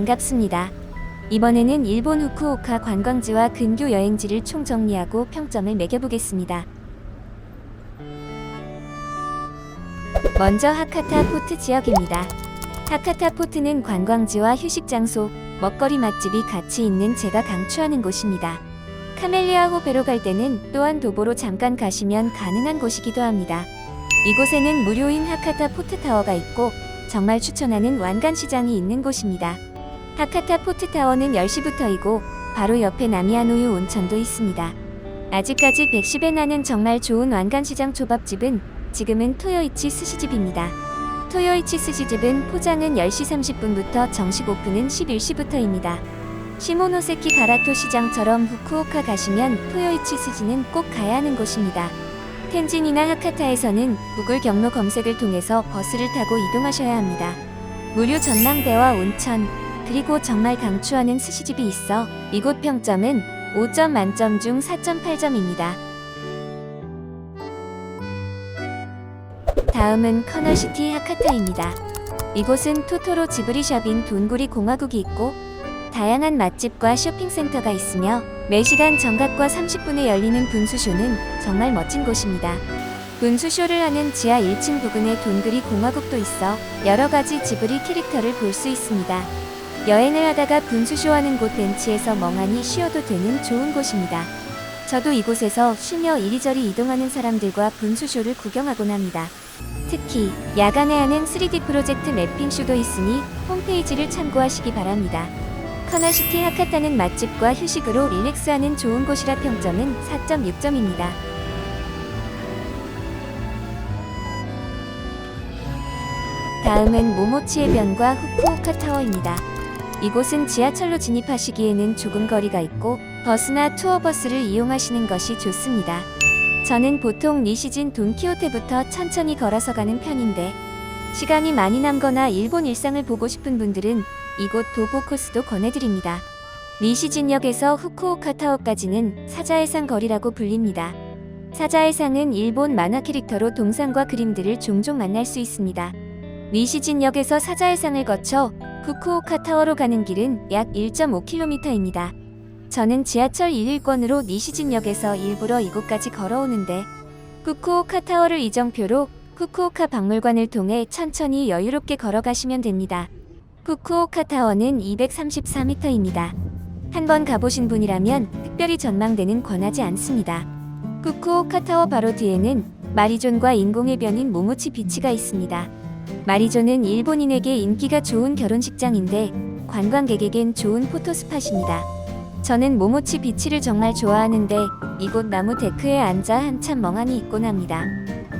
반갑습니다. 이번에는 일본 후쿠오카 관광지와 근교 여행지를 총정리하고 평점을 매겨보겠습니다. 먼저 하카타 포트 지역입니다. 하카타 포트는 관광지와 휴식 장소, 먹거리 맛집이 같이 있는 제가 강추하는 곳입니다. 카멜리아 호 배로 갈 때는 또한 도보로 잠깐 가시면 가능한 곳이기도 합니다. 이곳에는 무료인 하카타 포트 타워가 있고 정말 추천하는 완간 시장이 있는 곳입니다. 하카타 포트타워는 10시부터이고 바로 옆에 나미아노유 온천도 있습니다. 아직까지 110에 나는 정말 좋은 완간 시장 초밥집은 지금은 토요이치 스시집입니다. 토요이치 스시집은 포장은 10시 30분부터 정식 오픈은 11시부터입니다. 시모노세키 가라토 시장처럼 후쿠오카 가시면 토요이치 스시는 꼭 가야 하는 곳입니다. 텐진이나 하카타에서는 구글 경로 검색을 통해서 버스를 타고 이동하셔야 합니다. 무료 전망대와 온천, 그리고 정말 강추하는 스시집이 있어 이곳 평점은 5점 만점 중 4.8점입니다. 다음은 커널시티 하카타입니다. 이곳은 토토로 지브리샵인 돈구리 공화국이 있고 다양한 맛집과 쇼핑센터가 있으며 매시간 정각과 30분에 열리는 분수쇼는 정말 멋진 곳입니다. 분수쇼를 하는 지하 1층 부근에 돈그리 공화국도 있어 여러 가지 지브리 캐릭터를 볼 수 있습니다. 여행을 하다가 분수쇼하는 곳 벤치에서 멍하니 쉬어도 되는 좋은 곳입니다. 저도 이곳에서 쉬며 이리저리 이동하는 사람들과 분수쇼를 구경하곤 합니다. 특히 야간에 하는 3D 프로젝트 매핑쇼도 있으니 홈페이지를 참고하시기 바랍니다. 커널시티 하카타는 맛집과 휴식으로 릴렉스하는 좋은 곳이라 평점은 4.6점입니다. 다음은 모모치 해변과 후쿠오카 타워입니다. 이곳은 지하철로 진입하시기에는 조금 거리가 있고 버스나 투어버스를 이용하시는 것이 좋습니다. 저는 보통 니시진 돈키호테부터 천천히 걸어서 가는 편인데 시간이 많이 남거나 일본 일상을 보고 싶은 분들은 이곳 도보 코스도 권해드립니다. 니시진역에서 후쿠오카 타워까지는 사자해상 거리라고 불립니다. 사자해상은 일본 만화 캐릭터로 동상과 그림들을 종종 만날 수 있습니다. 니시진역에서 사자해상을 거쳐 후쿠오카 타워로 가는 길은 약 1.5km입니다. 저는 지하철 1일권으로 니시진역에서 일부러 이곳까지 걸어오는데 후쿠오카 타워를 이정표로 후쿠오카 박물관을 통해 천천히 여유롭게 걸어가시면 됩니다. 후쿠오카 타워는 234m입니다. 한번 가보신 분이라면 특별히 전망대는 권하지 않습니다. 후쿠오카 타워 바로 뒤에는 마리존과 인공해변인 모모치 비치가 있습니다. 마리존은 일본인에게 인기가 좋은 결혼식장인데 관광객에겐 좋은 포토스팟입니다. 저는 모모치 비치를 정말 좋아하는데 이곳 나무 데크에 앉아 한참 멍하니 있곤 합니다.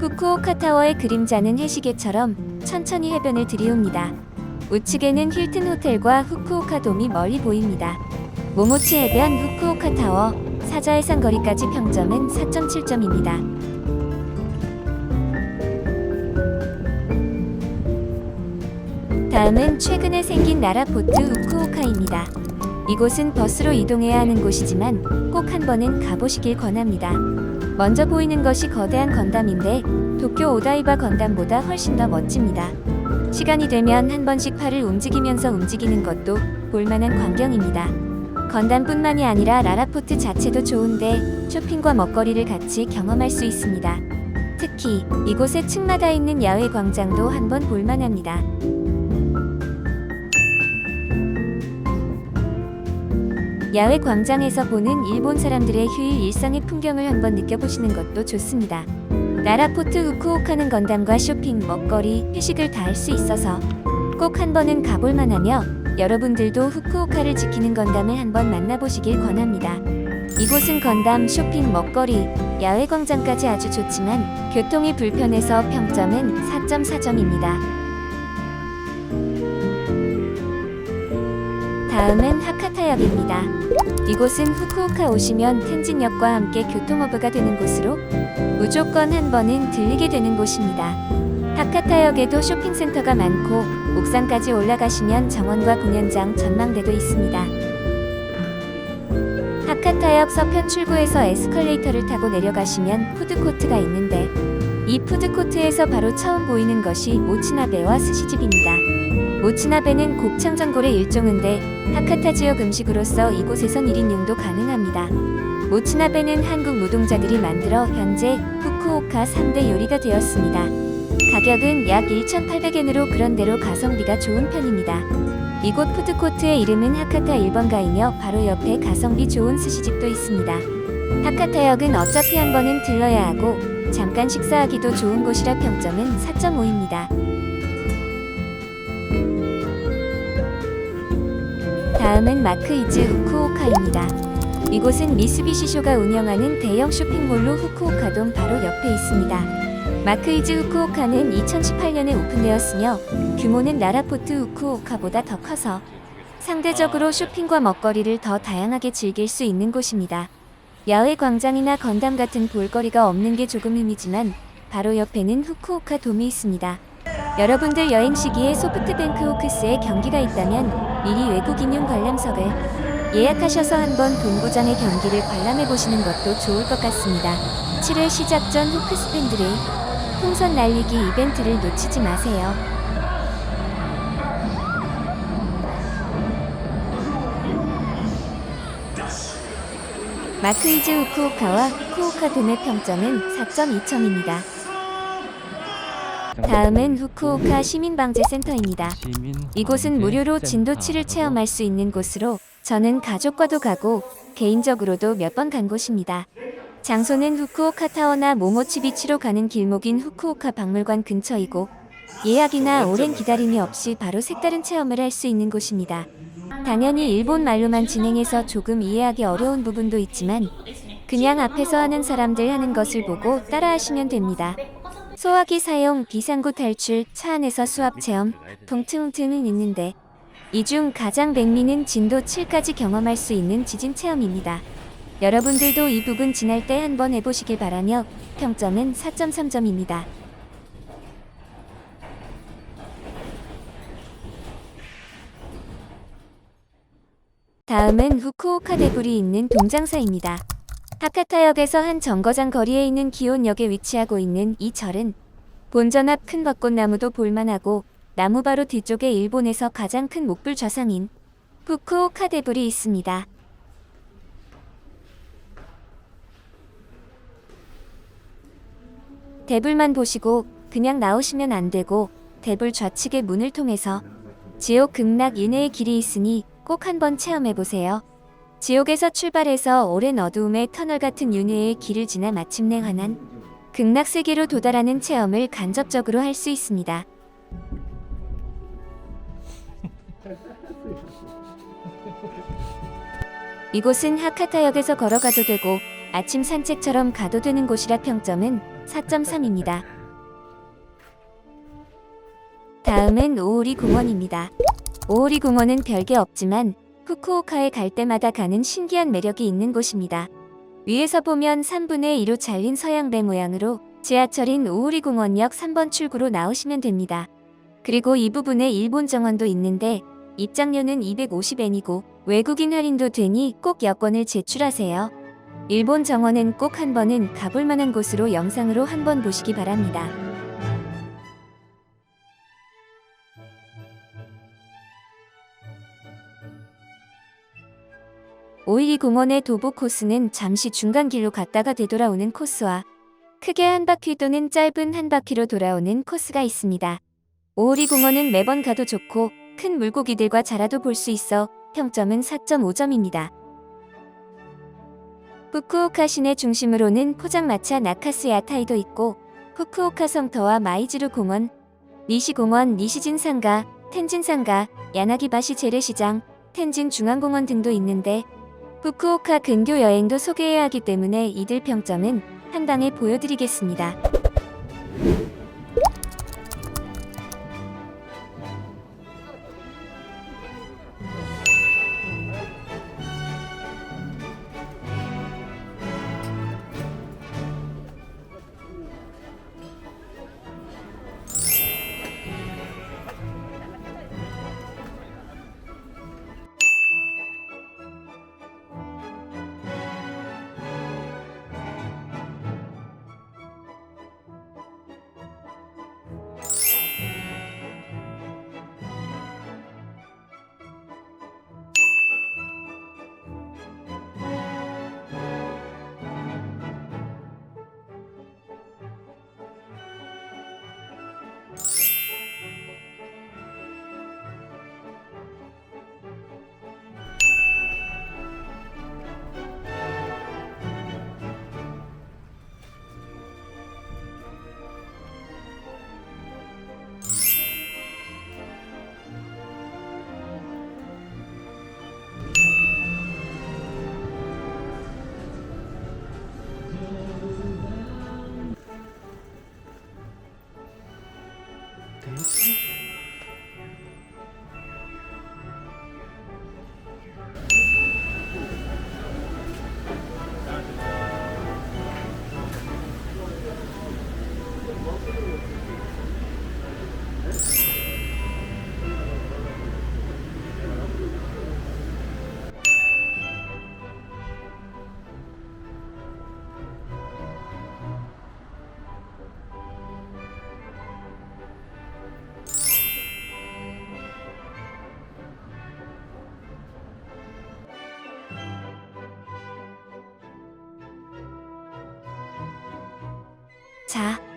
후쿠오카 타워의 그림자는 해시계처럼 천천히 해변을 들이옵니다. 우측에는 힐튼 호텔과 후쿠오카 돔이 멀리 보입니다. 모모치 해변 후쿠오카 타워 사자해상 거리까지 평점은 4.7점입니다. 다음은 최근에 생긴 나라포트 후쿠오카입니다. 이곳은 버스로 이동해야 하는 곳이지만 꼭 한 번은 가보시길 권합니다. 먼저 보이는 것이 거대한 건담인데 도쿄 오다이바 건담보다 훨씬 더 멋집니다. 시간이 되면 한 번씩 팔을 움직이면서 움직이는 것도 볼만한 광경입니다. 건담뿐만이 아니라 라라포트 자체도 좋은데 쇼핑과 먹거리를 같이 경험할 수 있습니다. 특히 이곳의 층마다 있는 야외 광장도 한번 볼만합니다. 야외 광장에서 보는 일본 사람들의 휴일 일상의 풍경을 한번 느껴보시는 것도 좋습니다. 나라포트 후쿠오카는 건담과 쇼핑, 먹거리, 회식을 다 할 수 있어서 꼭 한 번은 가볼 만하며 여러분들도 후쿠오카를 지키는 건담을 한번 만나보시길 권합니다. 이곳은 건담, 쇼핑, 먹거리, 야외 광장까지 아주 좋지만 교통이 불편해서 평점은 4.4점입니다. 다음은 하카타역입니다. 이곳은 후쿠오카 오시면 텐진역과 함께 교통허브가 되는 곳으로 무조건 한 번은 들리게 되는 곳입니다. 하카타역에도 쇼핑센터가 많고 옥상까지 올라가시면 정원과 공연장, 전망대도 있습니다. 하카타역 서편 출구에서 에스컬레이터를 타고 내려가시면 푸드코트가 있는데 이 푸드코트에서 바로 처음 보이는 것이 모츠나베와 스시집입니다. 모츠나베는 곱창전골의 일종인데 하카타 지역 음식으로서 이곳에선 1인용도 가능합니다. 모츠나베는 한국 노동자들이 만들어 현재 후쿠오카 3대 요리가 되었습니다. 가격은 약 1,800엔으로 그런대로 가성비가 좋은 편입니다. 이곳 푸드코트의 이름은 하카타 1번가이며 바로 옆에 가성비 좋은 스시집도 있습니다. 하카타역은 어차피 한 번은 들러야 하고 잠깐 식사하기도 좋은 곳이라 평점은 4.5입니다. 다음은 마크이즈 후쿠오카입니다. 이곳은 미쓰비시쇼가 운영하는 대형 쇼핑몰로 후쿠오카돔 바로 옆에 있습니다. 마크이즈 후쿠오카는 2018년에 오픈되었으며 규모는 라라포트 후쿠오카보다 더 커서 상대적으로 쇼핑과 먹거리를 더 다양하게 즐길 수 있는 곳입니다. 야외 광장이나 건담 같은 볼거리가 없는 게 조금 흠이지만 바로 옆에는 후쿠오카 돔이 있습니다. 여러분들 여행 시기에 소프트뱅크 호크스에 경기가 있다면 미리 외국인용 관람석을 예약하셔서 한번 본고장의 경기를 관람해 보시는 것도 좋을 것 같습니다. 7월 시작 전 호크스 팬들의 풍선 날리기 이벤트를 놓치지 마세요. 마크이즈 후쿠오카와 후쿠오카 돔의 평점은 4.2점입니다. 다음은 후쿠오카 시민방재센터입니다. 이곳은 무료로 진도치를 체험할 수 있는 곳으로 저는 가족과도 가고 개인적으로도 몇 번 간 곳입니다. 장소는 후쿠오카 타워나 모모치 비치로 가는 길목인 후쿠오카 박물관 근처이고 예약이나 오랜 기다림이 없이 바로 색다른 체험을 할 수 있는 곳입니다. 당연히 일본 말로만 진행해서 조금 이해하기 어려운 부분도 있지만 그냥 앞에서 하는 사람들 하는 것을 보고 따라하시면 됩니다. 소화기 사용, 비상구 탈출, 차 안에서 수압 체험, 통증등은 있는데 이 중 가장 백미는 진도 7까지 경험할 수 있는 지진 체험입니다. 여러분들도 이 부분 지날 때 한번 해보시길 바라며 평점은 4.3점입니다. 다음은 후쿠오카 대불이 있는 동장사입니다. 하카타역에서 한 정거장 거리에 있는 기온역에 위치하고 있는 이 절은 본전 앞 큰 벚꽃나무도 볼만하고 나무 바로 뒤쪽에 일본에서 가장 큰 목불 좌상인 후쿠오카 대불이 있습니다. 대불만 보시고 그냥 나오시면 안 되고 대불 좌측의 문을 통해서 지옥 극락 인해의 길이 있으니 꼭 한번 체험해 보세요. 지옥에서 출발해서 오랜 어두움의 터널 같은 윤회의 길을 지나 마침내 환한 극락 세계로 도달하는 체험을 간접적으로 할 수 있습니다. 이곳은 하카타역에서 걸어가도 되고 아침 산책처럼 가도 되는 곳이라 평점은 4.3입니다. 다음은 오오리 공원입니다. 오오리 공원은 별게 없지만 후쿠오카에 갈 때마다 가는 신기한 매력이 있는 곳입니다. 위에서 보면 3분의 2로 잘린 서양배 모양으로 지하철인 오오리 공원역 3번 출구로 나오시면 됩니다. 그리고 이 부분에 일본 정원도 있는데 입장료는 250엔이고 외국인 할인도 되니 꼭 여권을 제출하세요. 일본 정원은 꼭 한 번은 가볼 만한 곳으로 영상으로 한번 보시기 바랍니다. 오이리 공원의 도보 코스는 잠시 중간 길로 갔다가 되돌아오는 코스와 크게 한 바퀴 또는 짧은 한 바퀴로 돌아오는 코스가 있습니다. 오오리 공원은 매번 가도 좋고 큰 물고기들과 자라도 볼 수 있어 평점은 4.5점입니다. 후쿠오카 시내 중심으로는 포장마차 나카스 야타이도 있고 후쿠오카 성터와 마이즈루 공원, 니시공원, 니시진 상가, 텐진 상가, 야나기바시 재래시장, 텐진 중앙공원 등도 있는데 후쿠오카 근교 여행도 소개해야 하기 때문에 이들 평점은 한 방에 보여드리겠습니다.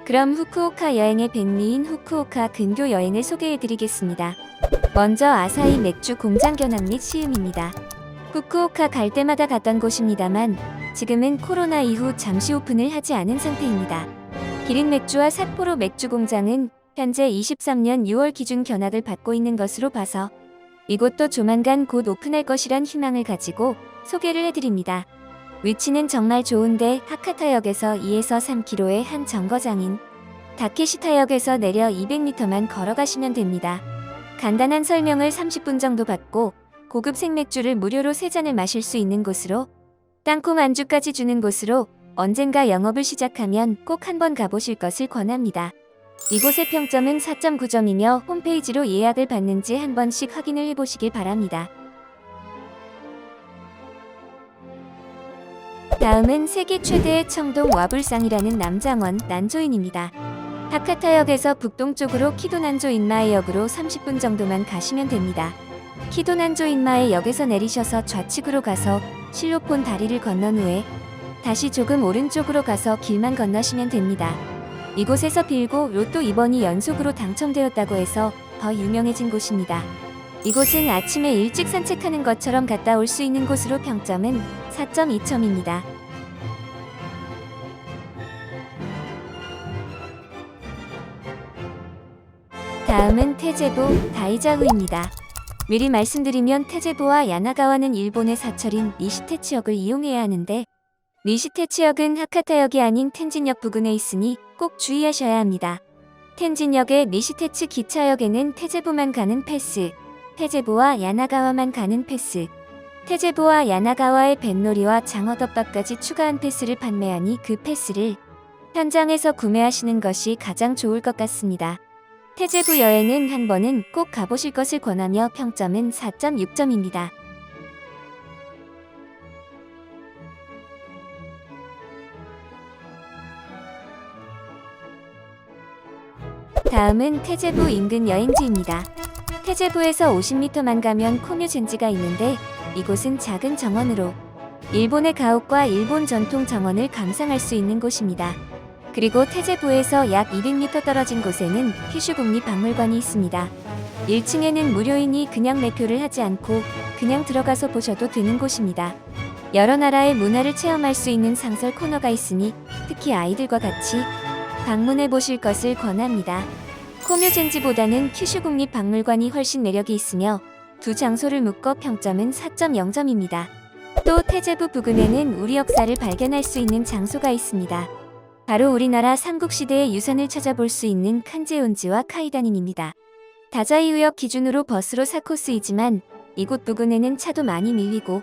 그럼 후쿠오카 여행의 백미인 후쿠오카 근교 여행을 소개해드리겠습니다. 먼저 아사히 맥주 공장 견학 및 시음입니다. 후쿠오카 갈 때마다 갔던 곳입니다만 지금은 코로나 이후 잠시 오픈을 하지 않은 상태입니다. 기린 맥주와 삿포로 맥주 공장은 현재 23년 6월 기준 견학을 받고 있는 것으로 봐서 이곳도 조만간 곧 오픈할 것이란 희망을 가지고 소개를 해드립니다. 위치는 정말 좋은데 하카타역에서 2에서 3km의 한 정거장인 다케시타역에서 내려 200m만 걸어가시면 됩니다. 간단한 설명을 30분 정도 받고 고급 생맥주를 무료로 3잔을 마실 수 있는 곳으로 땅콩 안주까지 주는 곳으로 언젠가 영업을 시작하면 꼭 한번 가보실 것을 권합니다. 이곳의 평점은 4.9점이며 홈페이지로 예약을 받는지 한 번씩 확인을 해보시길 바랍니다. 다음은 세계 최대의 청동 와불상이라는 남장원 난조인입니다. 하카타역에서 북동쪽으로 키도난조 인마에역으로 30분 정도만 가시면 됩니다. 키도난조 인마에 역에서 내리셔서 좌측으로 가서 실로폰 다리를 건넌 후에 다시 조금 오른쪽으로 가서 길만 건너시면 됩니다. 이곳에서 빌고 로또 2번이 연속으로 당첨되었다고 해서 더 유명해진 곳입니다. 이곳은 아침에 일찍 산책하는 것처럼 갔다 올 수 있는 곳으로 평점은 4.2점입니다. 다음은 태제부 다이자후입니다. 미리 말씀드리면 태제부와 야나가와는 일본의 사철인 니시테치역을 이용해야 하는데 니시테치역은 하카타역이 아닌 텐진역 부근에 있으니 꼭 주의하셔야 합니다. 텐진역의 니시테츠 기차역에는 태제부만 가는 패스, 태제부와 야나가와만 가는 패스, 태제부와 야나가와의 뱃놀이와 장어덮밥까지 추가한 패스를 판매하니 그 패스를 현장에서 구매하시는 것이 가장 좋을 것 같습니다. 태제부 여행은 한 번은 꼭 가보실 것을 권하며 평점은 4.6점입니다. 다음은 태제부 인근 여행지입니다. 태제부에서 50m만 가면 코뮤젠지가 있는데 이곳은 작은 정원으로 일본의 가옥과 일본 전통 정원을 감상할 수 있는 곳입니다. 그리고 태제부에서 약 200m 떨어진 곳에는 큐슈국립박물관이 있습니다. 1층에는 무료이니 그냥 매표를 하지 않고 그냥 들어가서 보셔도 되는 곳입니다. 여러 나라의 문화를 체험할 수 있는 상설 코너가 있으니 특히 아이들과 같이 방문해 보실 것을 권합니다. 코뮤젠지보다는 큐슈국립박물관이 훨씬 매력이 있으며 두 장소를 묶어 평점은 4.0점입니다. 또 태제부 부근에는 우리 역사를 발견할 수 있는 장소가 있습니다. 바로 우리나라 삼국시대의 유산을 찾아볼 수 있는 칸제온지와 카이다닌입니다. 다자이우역 기준으로 버스로 4코스이지만 이곳 부근에는 차도 많이 밀리고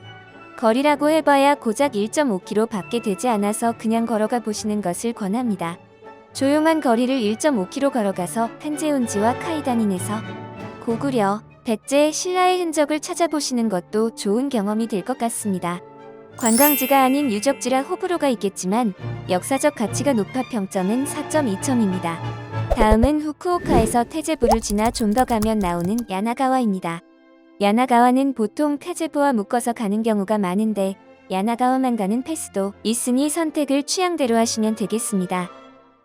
거리라고 해봐야 고작 1.5km 밖에 되지 않아서 그냥 걸어가 보시는 것을 권합니다. 조용한 거리를 1.5km 걸어가서 칸제온지와 카이다닌에서 고구려, 백제, 신라의 흔적을 찾아보시는 것도 좋은 경험이 될 것 같습니다. 관광지가 아닌 유적지라 호불호가 있겠지만 역사적 가치가 높아 평점은 4.2점입니다. 다음은 후쿠오카에서 태제부를 지나 좀 더 가면 나오는 야나가와입니다. 야나가와는 보통 태제부와 묶어서 가는 경우가 많은데 야나가와만 가는 패스도 있으니 선택을 취향대로 하시면 되겠습니다.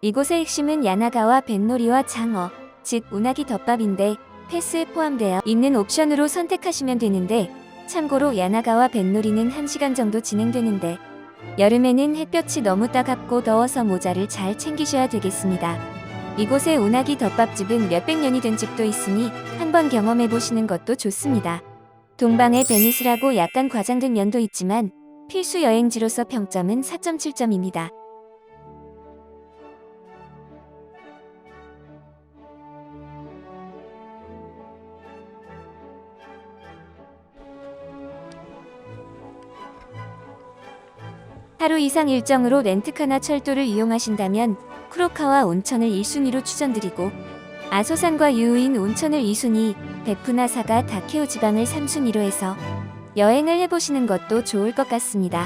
이곳의 핵심은 야나가와 뱃놀이와 장어, 즉 운하기 덮밥인데 패스에 포함되어 있는 옵션으로 선택하시면 되는데 참고로 야나가와 뱃놀이는 1시간 정도 진행되는데 여름에는 햇볕이 너무 따갑고 더워서 모자를 잘 챙기셔야 되겠습니다. 이곳의 운하기 덮밥집은 몇백 년이 된 집도 있으니 한번 경험해 보시는 것도 좋습니다. 동방의 베니스라고 약간 과장된 면도 있지만 필수 여행지로서 평점은 4.7점입니다. 하루 이상 일정으로 렌트카나 철도를 이용하신다면 쿠로카와 온천을 1순위로 추천드리고 아소산과 유우인 온천을 2순위, 베푸나사가 다케오 지방을 3순위로 해서 여행을 해보시는 것도 좋을 것 같습니다.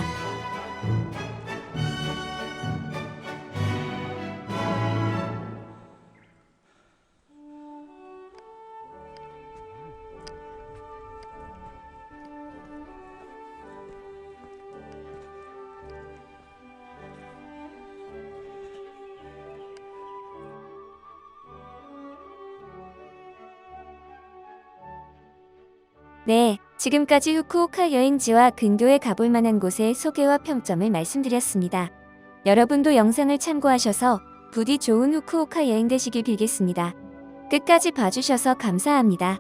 네, 지금까지 후쿠오카 여행지와 근교에 가볼 만한 곳의 소개와 평점을 말씀드렸습니다. 여러분도 영상을 참고하셔서 부디 좋은 후쿠오카 여행 되시길 빌겠습니다. 끝까지 봐주셔서 감사합니다.